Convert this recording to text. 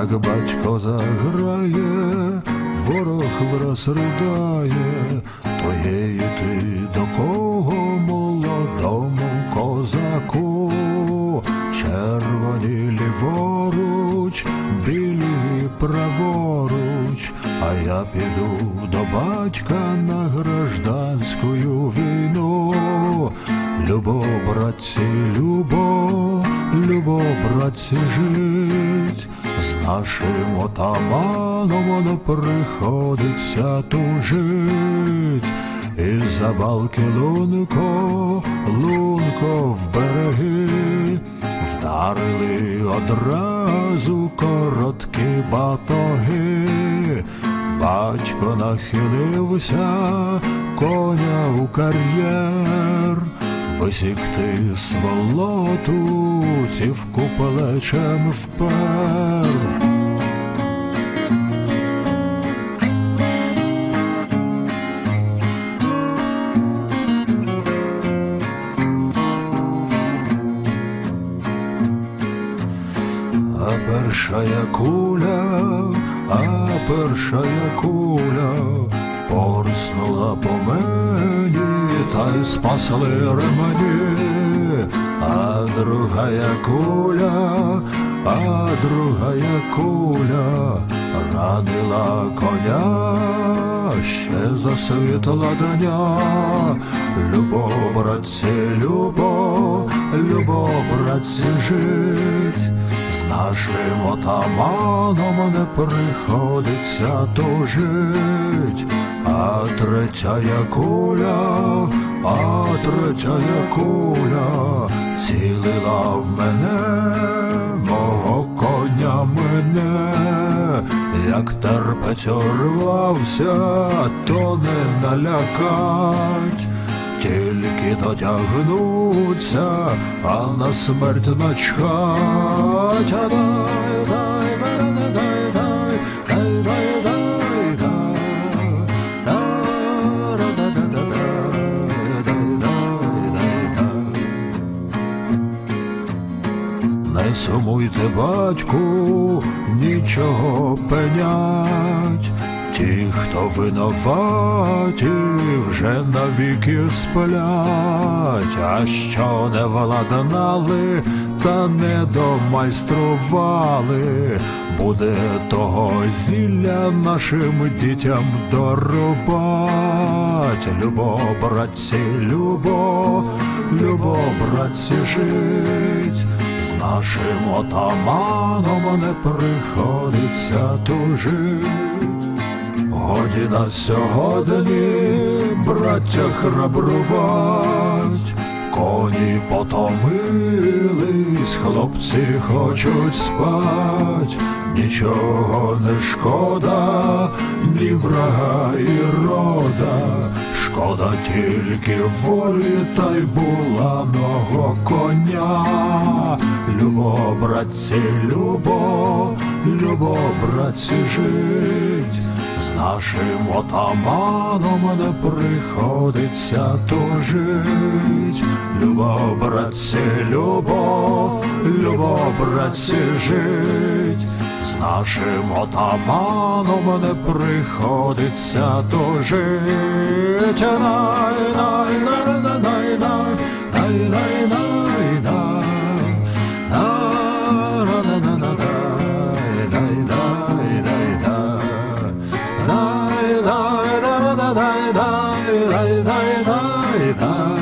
як батько заграє, ворог враз ридає, то є ти до кого молодому козаку, червоні ліворуч, білі праворуч, а я піду до батька на гражданську війну. Любо, братці, любо, любо, братці, жить, з нашим отаманом не приходиться тужить. І за балки лунко, лунко в береги, вдарили одразу короткі батоги. Батько нахилився, коня у кар'єр, висікти сволоту, цівку плечем впер. А першая куля, а першая куля порснула по мені, та й спасли ремені, а другая куля, а другая куля. Ранила коня, ще засвітла дня, любов, братці, любов, любов, братці, жить. Нашим отаманом не приходиться тужить, а третя куля, а третя куля цілила в мене, мого коня мене, як терпець урвався, то не налякать. Тільки дотягнуться, а на смерть начхать. Не сумуйте, батьку, нічого пенять, ті, хто винуваті, вже навіки сплять, а що не владнали, та не домайстрували, буде того зілля нашим дітям дорубать. Любо, братці, любо, любо, братці, жить. З нашим отаманом не приходиться тужить. Годі на сьогодні, браття храбрувать, коні потомились, хлопці хочуть спать, нічого не шкода, ні врага і рода, шкода тільки волі та й буланого коня. Любо, братці, любо, любо, братці, жить. З нашим отаманом не приходиться тужить. Любо, братці, любо, любо, братці, жить. З нашим отаманом не приходиться тужить. Най, най, най, най, най, най, най, най, най. thy, thy, thy, thy.